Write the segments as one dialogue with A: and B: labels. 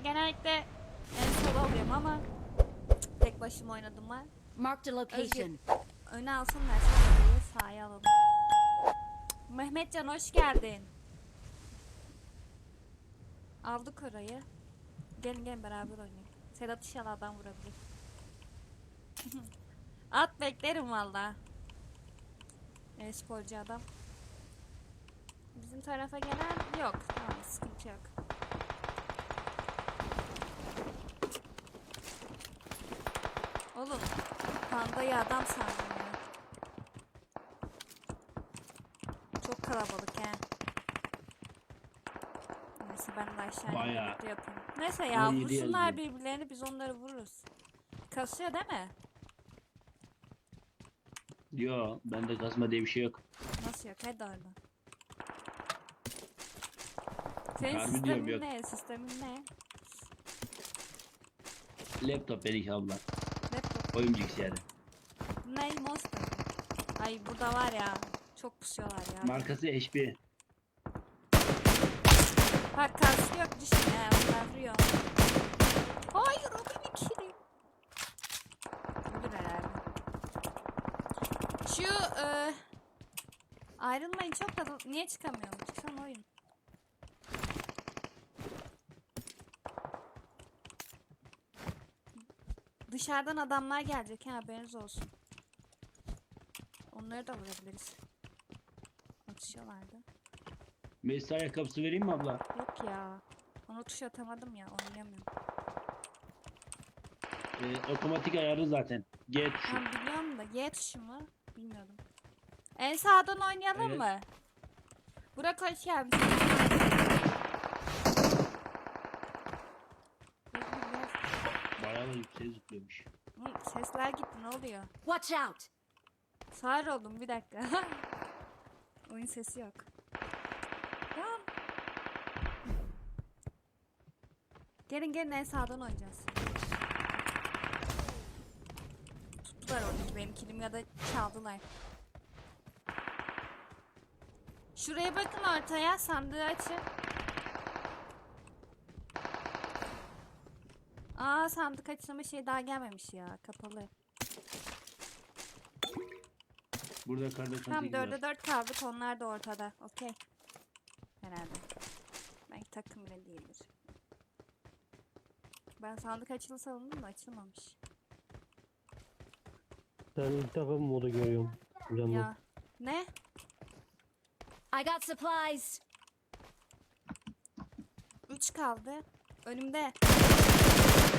A: Ben genellikle en solo oluyorum ama tek başıma oynadım mı?
B: Marked a location.
A: Öne alsın diye sahaya alalım. Mehmetcan hoş geldin. Aldık orayı. Gelin gelin beraber oynayalım. Sedat inşallah adam vurabilir. At beklerim valla. E, sporcu adam. Bizim tarafa gelen yok. Tamam sıkıntı yok. Oğlum pandayı adam sandım ya. Çok kalabalık he. Neyse ben de aşağıya
C: Bayağı.
A: birlikte yapayım. Neyse ya
C: 17
A: vursunlar
C: yazıyor.
A: birbirlerini biz onları vururuz. Kasıyor değil mi?
C: Yo bende kasma diye bir şey yok.
A: Nasıl yok? Hadi oradan. Senin
C: Harbi diyorum,
A: sistemin
C: yok.
A: ne? Sistemin ne?
C: Laptop benimki abla. Oyun bilgisayarı.
A: Ne? Monster. Ay burada var ya. Çok pusuyorlar ya.
C: Markası HP.
A: Bak karşı yok ya. Onlar vuruyor. Hayır o benim kilim. Ölür herhalde. Şu e, ayrılmayın çok da niye çıkamıyorum? Çıksam oyun. Dışarıdan adamlar gelecek ha haberiniz olsun. Onları da vurabiliriz. Atışıyorlardı.
C: Mesai ayakkabısı vereyim mi abla?
A: Yok ya. Onu tuş atamadım ya oynayamıyorum.
C: Ee, otomatik ayarı zaten. G tuşu.
A: Ben biliyorum da Y tuşu mu? Bilmiyordum. En sağdan oynayalım
C: Evet.
A: mı? Burak hoş geldin.
C: Bayağı da yükseğe zıplıyormuş.
A: Hı, Sesler gitti ne oluyor?
B: Watch out!
A: Sağır oldum bir dakika. Oyun sesi yok. Tamam. Gelin gelin en sağdan oynayacağız. Tuttular orada benim kilimi ya da çaldılar. Şuraya bakın ortaya sandığı açın. Aa sandık açılma şey daha gelmemiş ya kapalı.
C: Burada karda
A: Tamam
C: 98 var.
A: dörde dört kaldık onlar da ortada. Okey. Herhalde. Belki takım bile değildir. Ben sandık açılı savundum da açılmamış.
D: Ben ilk defa bu modu görüyorum. Canım.
A: Ya. Ne?
B: I got supplies.
A: Üç kaldı. Önümde.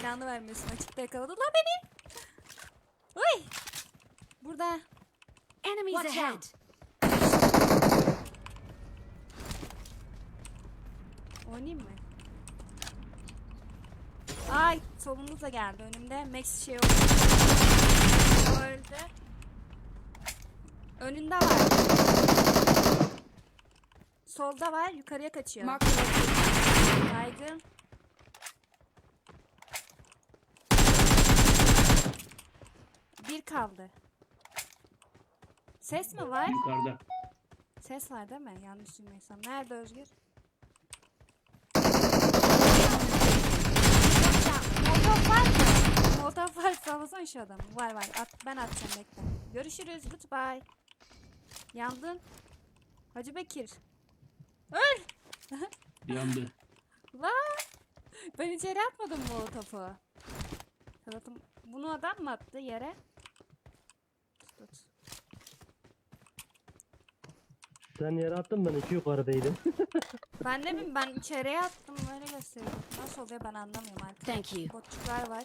A: Belanı vermiyorsun. Açıkta yakaladılar beni. Uy. Burada.
B: Enemies
A: Watch
B: ahead.
A: out. Oynayayım mı? Ay solumuz da geldi önümde. Max şey oldu. Öldü. Önünde var. Solda var. Yukarıya kaçıyor. Baygın. Bir kaldı. Ses mi var?
C: Yukarıda.
A: Ses var değil mi? Yanlış duymaysam. Nerede Özgür? Molotov var mı? Molotov var. Sallasana şu adamı. Var var. At, ben atacağım bekle. Görüşürüz. Goodbye. Yandın. Hacı Bekir. Öl!
C: Yandı.
A: Lan! Ben içeri atmadım molotofu. Sanatım. Bunu adam mı attı yere? Tut.
D: Sen yere attın ben iki yukarıdaydım.
A: Ben ne bileyim ben içeriye attım öyle gösteriyor. Nasıl oluyor ben anlamıyorum artık.
B: Thank you.
A: Botçuklar var.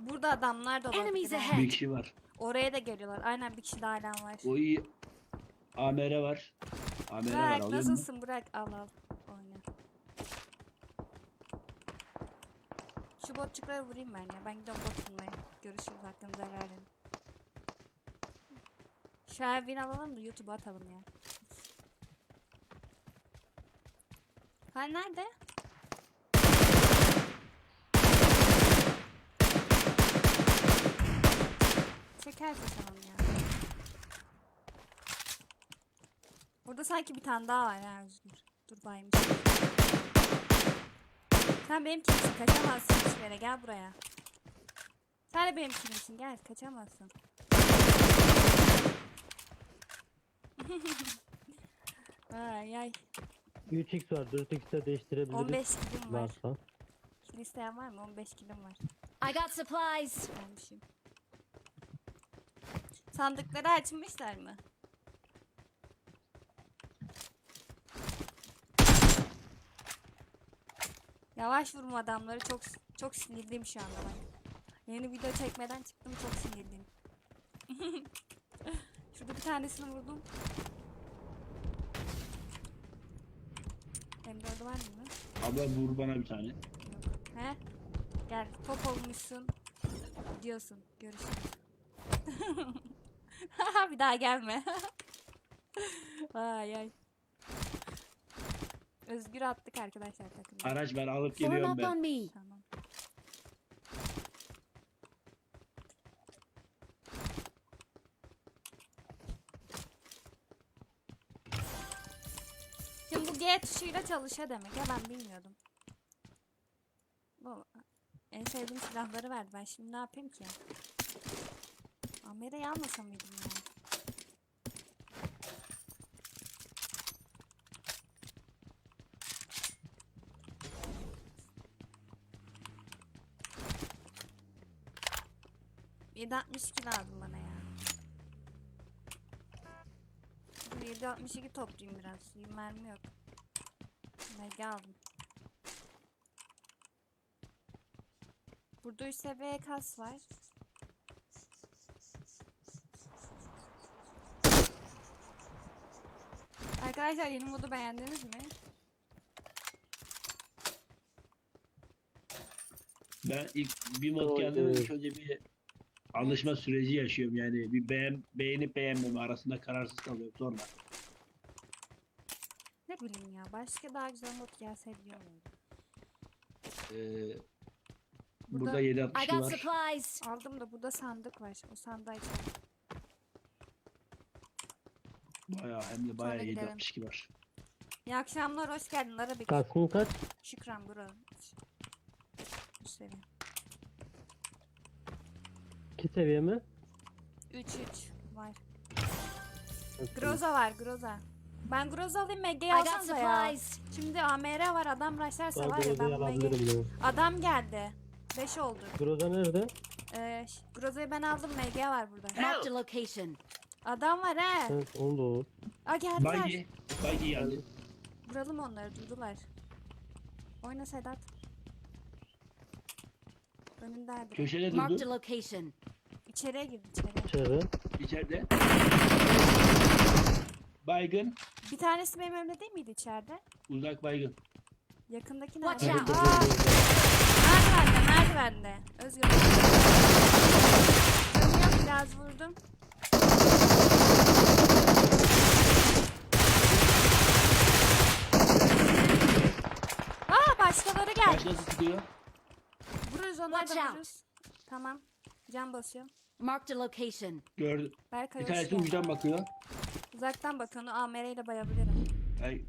A: Burada adamlar da
B: Enemies
A: olabilir. ha.
B: ahead.
C: Bir kişi var.
A: Oraya da geliyorlar. Aynen bir kişi daha hala var.
C: O iyi. AMR var. AMR var
A: Burak
C: musun?
A: nasılsın Burak? Al al. Oyna. Şu botçukları vurayım ben ya. Ben gidiyorum bot vurmaya. Görüşürüz hakkınızı helal edin. Şu Erwin alalım da YouTube'a atalım ya. Ha nerede? Çekerse tamam ya. Burada sanki bir tane daha var ha Özgür. Dur bayım. Sen benim kimsin? Kaçamazsın hiçbir yere. Gel buraya. Sen de benim kimsin? Gel kaçamazsın. ay ay.
D: 3x var 4x'te değiştirebiliriz.
A: 15 kilim var.
D: Varsa.
A: Kil isteyen var mı? 15 kilim var.
B: I got supplies.
A: Almışım. Sandıkları açmışlar mı? Yavaş vurma adamları çok çok sinirliyim şu anda ben. Yeni video çekmeden çıktım çok sinirliyim. Şurada bir tanesini vurdum. M4'ü var mı?
C: Abla vur bana bir tane.
A: He? Gel top olmuşsun. Diyorsun. Görüşürüz. bir daha gelme. ay ay. Özgür attık arkadaşlar takımda.
C: Araç ben alıp geliyorum ben.
A: Tamam. G tuşuyla çalışa demek ya ben bilmiyordum. Bu en sevdiğim silahları verdi. Ben şimdi ne yapayım ki? Amera'yı almasam mıydım ya? Yedi altmış iki lazım bana ya. Dur 762 toplayayım biraz. Mermi yok. Mega aldım. Burada 3 seviye kas var. Arkadaşlar yeni modu beğendiniz mi?
C: Ben ilk bir mod ilk önce bir alışma süreci yaşıyorum yani. Bir beğen, beğenip beğenmeme arasında kararsız kalıyorum sonra.
A: Ne bileyim ya. Başka daha güzel mod gelse diyorum.
C: Ee,
A: Burada-
C: burada
B: I
C: 762
B: got
C: var.
B: supplies.
A: Aldım da burada sandık var. O sandığı açalım.
C: Bayağı hem de bayağı
A: Sonra gidelim.
C: 762 var.
A: İyi akşamlar. Hoş geldin Arabik.
D: Kaskın kaç?
A: Şükran bro. Seviye.
D: 2 seviye mi?
A: 3 3 var. Groza var Groza. Ben Groza alayım
B: I
A: Mega'yı
B: got
A: alsanıza ya.
B: supplies.
A: Şimdi AMR var adam rushlarsa var ya ben
D: Groza'yı
A: bu Mega'yı...
D: alabilirim ben.
A: Adam geldi. 5 oldu.
D: Groza nerede?
A: Ee, ş- Groza'yı ben aldım Mega var burada.
B: Marked a location.
A: Adam var he.
D: Evet onu da olur.
A: Aa geldiler.
C: Buggy, Buggy geldi.
A: Vuralım onları durdular. Oyna Sedat. Önünde
C: Köşede
B: Marked a
C: durdu.
B: location.
A: İçeriye girdi.
D: İçeri.
C: İçeride. Baygın.
A: Bir tanesi benim önümde değil miydi içeride?
C: Uzak baygın.
A: Yakındaki
B: Watch
A: nerede?
B: out.
A: Aa, merdivende merdivende. Özgür. Canı yok biraz vurdum. Aa başkaları geldi.
C: Başkası sıkıyor.
A: Vururuz onları
B: Watch out.
A: vururuz. Tamam. Can basıyorum.
B: Marked a location.
C: Gördüm.
A: Berkay
C: Bir
A: hoş
C: tanesi
A: geldin.
C: uçtan bakıyor.
A: Uzaktan bak onu AMR ile bayabilirim.
C: Ay,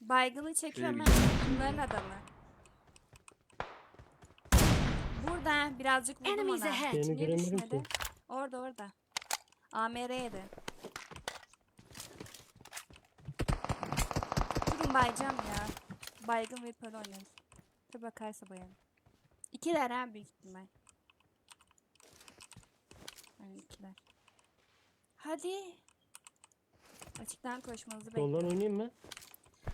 A: Baygını çekiyorum
C: Şöyle
A: ben. Bunların adamı. Burada birazcık vurdum
B: Enemies
A: ona.
B: ahead.
D: Seni
A: Niye
D: göremiyorum
A: düşmedi?
D: ki.
A: Orada orada. AMR'ydi. Durun bayacağım ya. Baygın ve oynarız. Bir bakarsa bayalım. İkiler ha büyük ihtimal. Yani ikiler. Hadi. Açıktan koşmanızı bekliyorum.
D: Soldan oynayayım mı?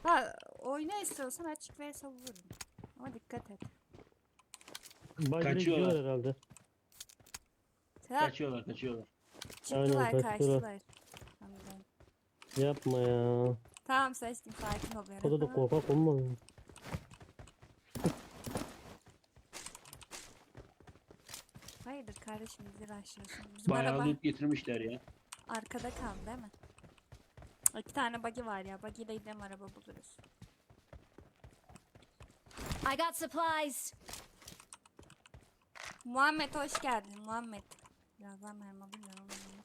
A: Ha oyna istiyorsan açık ve savururum. Ama dikkat et.
D: Bayrağı
C: Kaçıyorlar.
D: gidiyorlar herhalde.
A: Sedat
C: kaçıyorlar kaçıyorlar.
A: çıktılar
D: Aynen, kaçtılar.
A: Anladım.
D: Yapma ya.
A: Tamam seçtim sakin ol
D: O da da korkak olma.
A: Hayırdır kardeşim bizi rushlıyorsun. Bizim
C: Bayağı
A: araba
C: loot getirmişler ya.
A: arkada kaldı değil mi? İki tane buggy var ya. Buggy ile gidelim araba buluruz.
B: I got supplies.
A: Muhammed hoş geldin Muhammed. Birazdan mermi neyse.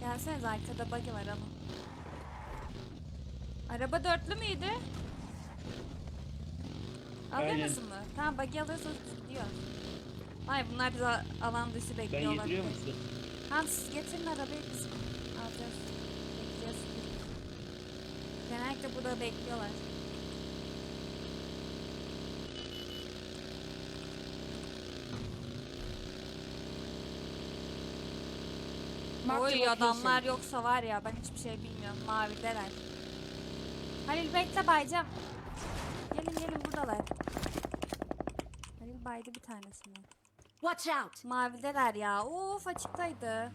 A: Gelseniz arkada buggy var alın. Araba dörtlü müydü? Alıyor
C: Aynen.
A: musun mu? Tamam buggy alıyorsanız gidiyor. Hayır bunlar bizi alan dışı
C: Ben
A: bekliyorlar.
C: getiriyor musun?
A: Tamam siz getirin arabayı biz alacağız. Bekleyeceğiz. Genellikle burada bekliyorlar. Oy adamlar yoksa var ya ben hiçbir şey bilmiyorum. Mavideler. Halil bekle baycam. Gelin gelin buradalar. Halil baydı bir tanesini.
B: Watch out!
A: Mavideler ya. Of açıktaydı.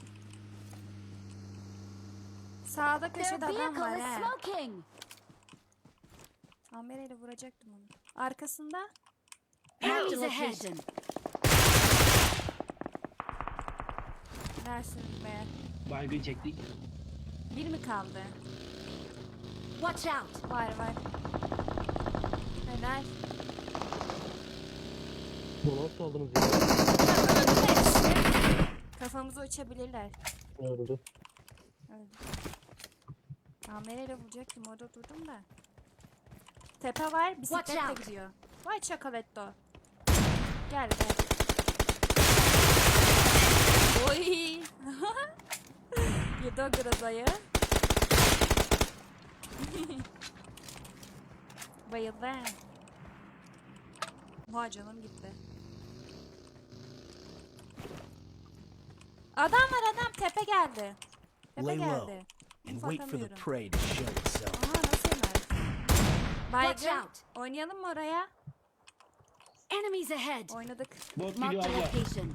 A: Sağda köşede adam var he.
B: smoking!
A: Kamerayla vuracaktım onu. Arkasında
B: Enemies ahead!
A: dersiniz be.
C: Baygın çektik.
A: Bir mi kaldı?
B: Watch out!
A: Var var. Helal.
D: Bu nasıl aldınız ya?
A: Kafamızı uçabilirler.
D: Öldü.
A: Öldü. Kamerayla vuracaktım orada durdum da. Tepe var
B: Watch
A: bisikletle
B: out.
A: gidiyor. Vay çakaletto. Gel gel. Oy. Yedi o grazayı. Bayıldı. he. Vay canım gitti. Adam var adam tepe geldi. Tepe
E: Lay low
A: geldi.
E: and wait for the prey to show itself.
A: Aha nasıl yener?
B: Watch
A: Baygın.
B: out!
A: Oynayalım mı oraya?
B: Enemies ahead!
A: Oynadık.
C: Bot gidiyor
B: a
C: abla.
B: location.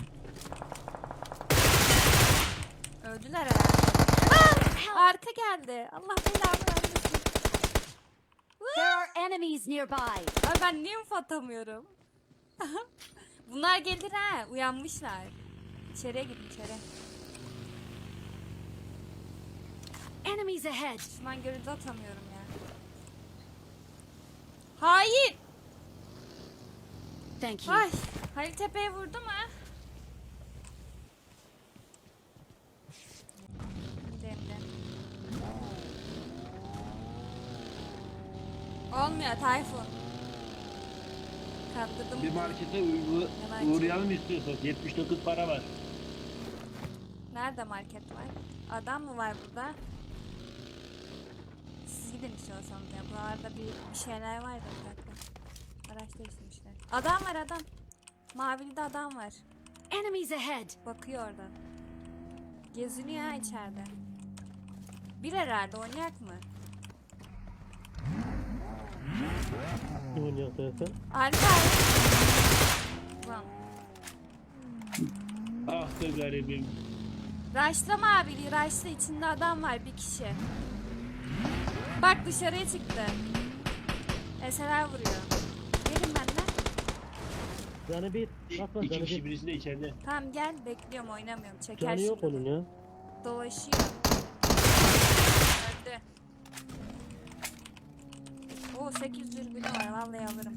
A: Öldüler herhalde. Aa, arka geldi. Allah belanı
B: enemies nearby!
A: Ay ben niye info atamıyorum? Bunlar gelir ha. Uyanmışlar. İçeriye gidin içeri.
B: Enemies ahead!
A: Şundan görüntü atamıyorum ya. Hain.
B: Thank you.
A: Ay. Halil Tepe'ye vurdu mu? Olmuyor Tayfun. Kandırdım.
C: Bir markete uğra-
A: Yalancı.
C: uğrayalım istiyorsanız. 79 para var.
A: Nerede market var? Adam mı var burada? Siz gidin istiyorsanız ya. Buralarda bir, bir şeyler var da bir dakika. İşte. Adam var adam. Mavili de adam var.
B: Enemies ahead!
A: Bakıyor oradan. Geziniyor ha içeride. Bir herhalde oynayak mı?
D: Kim oynuyor zaten?
A: Alper. Ulan.
C: Ah be garibim.
A: Raşla mavili. Raşla içinde adam var bir kişi. Bak dışarıya çıktı. Eseler vuruyor. Gelin benimle.
D: Canı bir. Bakma
C: İki
D: canı
C: kişi
D: bir.
C: birisi de içeride.
A: Tamam gel bekliyorum oynamıyorum. Çeker
D: Canı yok
A: şimdi.
D: onun ya.
A: Dolaşıyor. Öldü. Oo 8 dürbünü var vallahi alırım.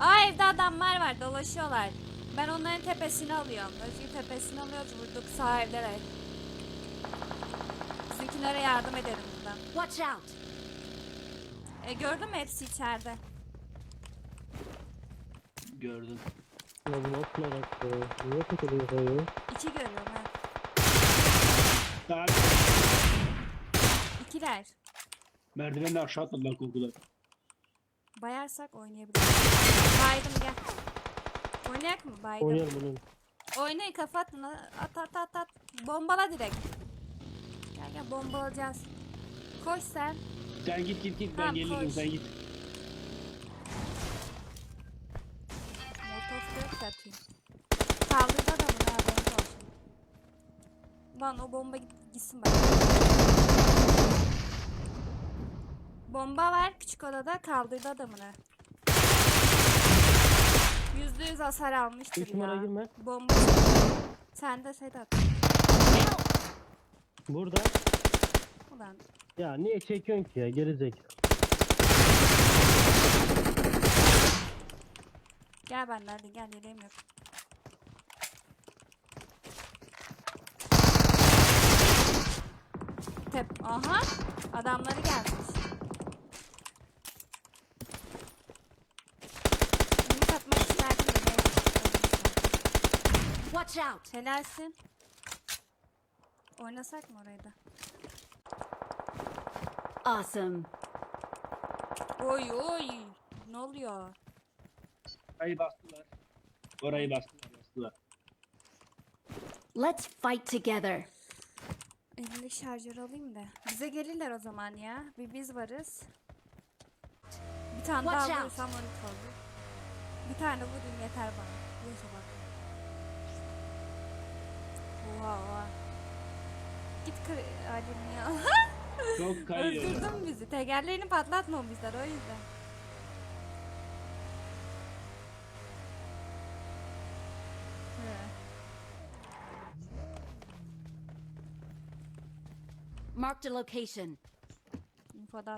A: Aa evde adamlar var dolaşıyorlar. Ben onların tepesini alıyorum. Özgür tepesini alıyoruz vurduk sağ evdeler. Bizimkilere yardım edelim buradan.
B: Watch out!
A: E gördün mü hepsi içeride.
C: Gördüm.
D: Ya bu nasıl merak ya? Niye takılıyor ya?
A: İki görüyorum ha. İkiler.
C: Merdivenden aşağı atladılar korkudan.
A: Bayarsak oynayabiliriz. Baydım gel. Oynayak mı? Baydım.
D: Oynayalım oynayalım.
A: Oynayın kafa atın. At at at at. Bombala direkt. Gel gel bombalayacağız. Koş sen.
C: Sen git git git ben
A: Tamam,
C: gelirim
A: koş.
C: sen git.
A: Molotov yok atayım. Kaldırdı adamı ha bomba olsun. Lan o bomba git, gitsin bak. Bomba var küçük odada kaldırdı adamını. Yüzde yüz hasar almıştır
D: Üç numara
A: ya.
D: girme.
A: Bomba. Sen de Sedat.
D: Burada.
A: Ulan
D: Ya niye çekiyorsun ki ya? Gerizek.
A: gel benden hadi gel yeleğim yok. tep. Aha. Adamları gelmiş. Ümit atmak isterdim de ben
B: Watch out!
A: Helalsin. Oynasak mı orayı da?
B: Awesome.
A: Oy oy. Ne oluyor?
C: Orayı bastılar. Orayı bastılar bastılar.
B: Let's fight together.
A: Elimdeki şarjör alayım da. Bize gelirler o zaman ya. Bir biz varız. Bir tane
B: Watch
A: daha
B: out.
A: vurursam 12 olur. Bir tane vurayım yeter bana. Neyse bak. Oha oha. Git kır Alim ya.
C: Çok kayıyor.
A: Öldürdün bizi. Tekerlerini patlatmamışlar o yüzden. Hı.
B: Marked a location.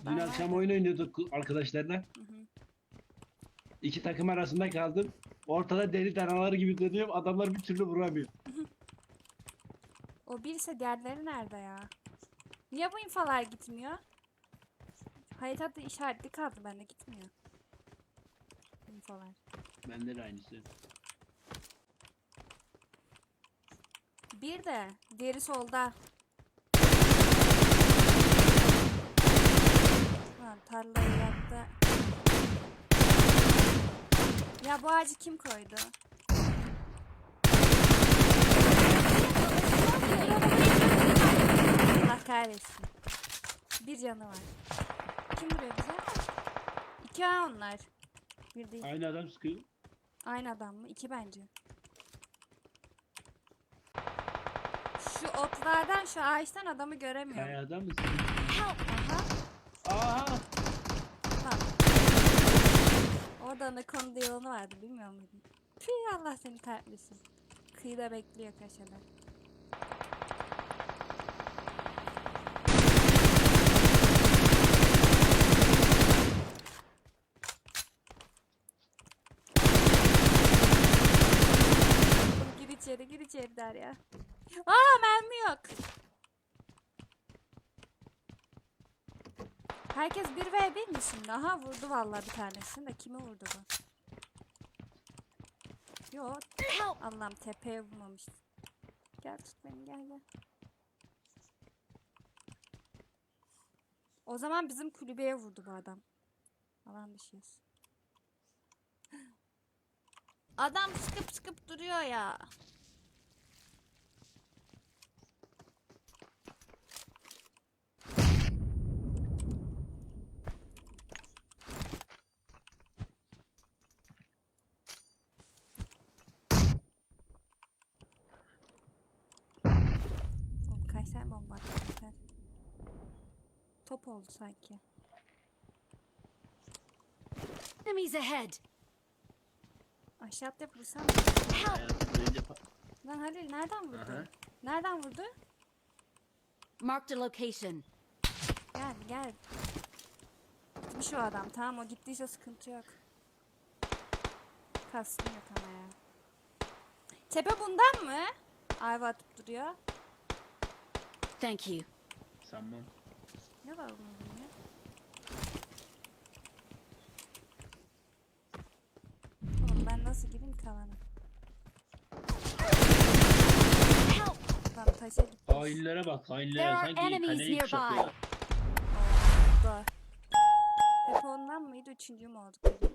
C: Dün akşam oyun oynuyorduk arkadaşlarla. İki takım arasında kaldım. Ortada deli danalar gibi dönüyorum. Adamlar bir türlü vuramıyor.
A: O birse diğerleri nerede ya? Niye bu infolar gitmiyor? Haritada işaretli kaldı bende gitmiyor. İnfolar.
C: Bende de aynısı.
A: Bir de diğeri solda. Lan tarlayı yaktı. Ya bu ağacı kim koydu? Kahretsin. Bir canı var. Kim vuruyor bize? İki A onlar. Bir değil.
C: Aynı adam sıkıyor.
A: Aynı adam mı? İki bence. Şu otlardan, şu ağaçtan adamı göremiyorum.
C: Kaya adam mısın?
A: Aha.
C: Aha!
A: Lan. Orada anakonda yılanı vardı bilmiyor muydun? Tüh Allah seni kahretmesin. Kıyıda bekliyor köşede. Oğlum Gir der ya. Aa mermi yok. Herkes 1v1 mi şimdi? Aha vurdu vallahi bir tanesini de kimi vurdu bu? Yok. Allah'ım tepeye vurmamış. Gel tut beni gel gel. O zaman bizim kulübeye vurdu bu adam. Alan dışıyız. Adam sıkıp sıkıp duruyor ya. Oğlum kaç tane bomba yeter. Top oldu sanki.
B: Enemies ahead.
A: Aşağı atlayıp vursam. Lan Halil nereden vurdu?
C: Aha.
A: Nereden vurdu?
B: Marked a location.
A: Gel gel. Gitmiş o adam. Tamam o gittiyse sıkıntı yok. Kastım yok ama ya. Tepe bundan mı? Ayva atıp duruyor.
B: Thank you.
C: Sanmam.
A: Ne var bunun ya? Oğlum ben nasıl gireyim ki alana? Lan taşa gitmiş.
C: Hainlere bak hainlere
B: There are
C: sanki
B: enemies
C: kaleyi kuşatıyor.
B: nearby.
A: Oldu. Tepe ondan mıydı? Üçüncü mü olduk acaba?